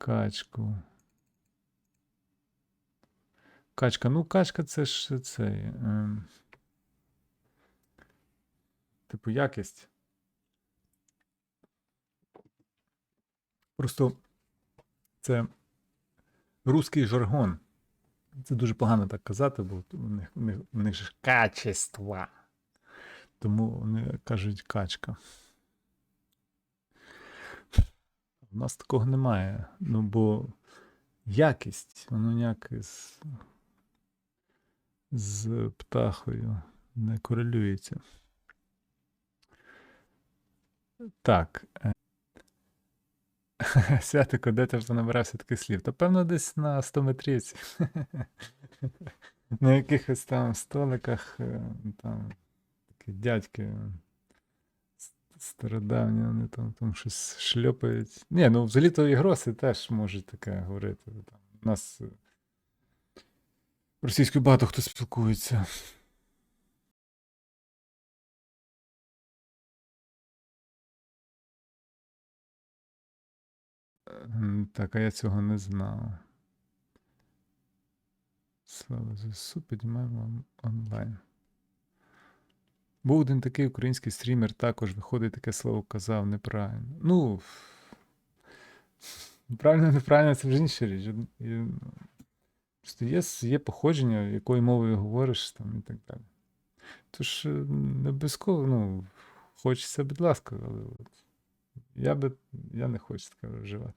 качку. Качка. Ну, качка це ж цей. ем, Типу, якість. Просто це русський жаргон. Це дуже погано так казати, бо у них, у них, у них ж качества. Тому вони кажуть качка. У нас такого немає. Ну, бо якість, воно ніяк з, з птахою не корелюється. Так. е. Святико, де ти ж набирався таких слів? Та певно десь на 100 метрівці. На якихось там столиках, е, там такі дядьки стародавні, вони там, там щось шльопають. Ні, ну взагалі то і гроси теж можуть таке говорити. Там, у нас е, російською багато хто спілкується. Так, а я цього не знав. Слава ЗСУ, піднімаємо онлайн. Був один такий український стрімер, також виходить таке слово казав неправильно. Ну. Правильно, неправильно, це вже інша річ. Є, є походження, якою мовою говориш там і так далі. Тож е, не обов'язково, ну, хочеться, будь ласка, але от, я би я не хочу таке вживати.